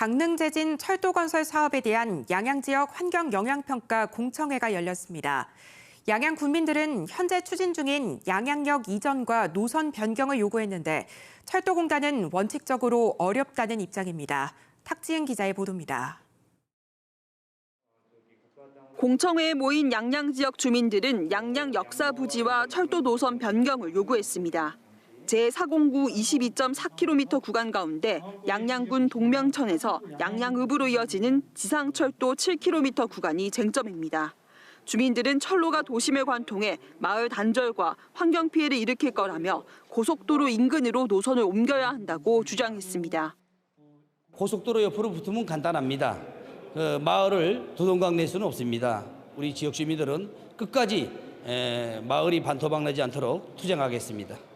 강릉 재진 철도 건설 사업에 대한 양양 지역 환경 영향 평가 공청회가 열렸습니다. 양양 군민들은 현재 추진 중인 양양역 이전과 노선 변경을 요구했는데 철도공단은 원칙적으로 어렵다는 입장입니다. 탁지은 기자의 보도입니다. 공청회에 모인 양양 지역 주민들은 양양 역사 부지와 철도 노선 변경을 요구했습니다. 제409 22.4km 구간 가운데 양양군 동명천에서 양양읍으로 이어지는 지상철도 7km 구간이 쟁점입니다. 주민들은 철로가 도심을 관통해 마을 단절과 환경 피해를 일으킬 거라며 고속도로 인근으로 노선을 옮겨야 한다고 주장했습니다. 고속도로 옆으로 붙으면 간단합니다. 그 마을을 두동강 낼 수는 없습니다. 우리 지역 주민들은 끝까지 에, 마을이 반토막나지 않도록 투쟁하겠습니다.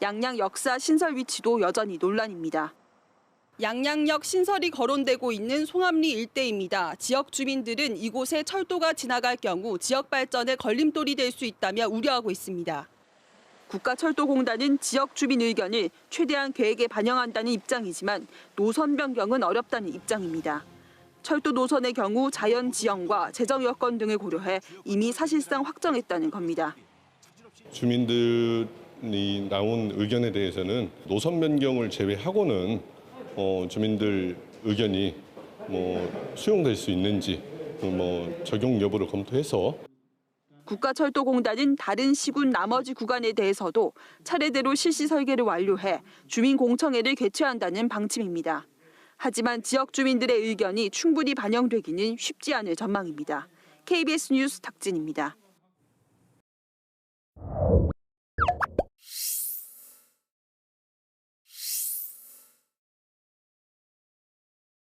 양양 역사 신설 위치도 여전히 논란입니다. 양양역 신설이 거론되고 있는 송암리 일대입니다. 지역 주민들은 이곳에 철도가 지나갈 경우 지역 발전에 걸림돌이 될 수 있다며 우려하고 있습니다. 국가철도공단은 지역 주민 의견을 최대한 계획에 반영한다는 입장이지만 노선 변경은 어렵다는 입장입니다. 철도 노선의 경우 자연 지형과 재정 여건 등을 고려해 이미 사실상 확정했다는 겁니다. 주민들 이 나온 의견에 대해서는 노선 변경을 제외하고는 어, 주민들 의견이 뭐 수용될 수 있는지 뭐 적용 여부를 검토해서 국가철도공단은 다른 시군 나머지 구간에 대해서도 차례대로 실시 설계를 완료해 주민 공청회를 개최한다는 방침입니다. 하지만 지역 주민들의 의견이 충분히 반영되기는 쉽지 않을 전망입니다. KBS 뉴스 탁진입니다.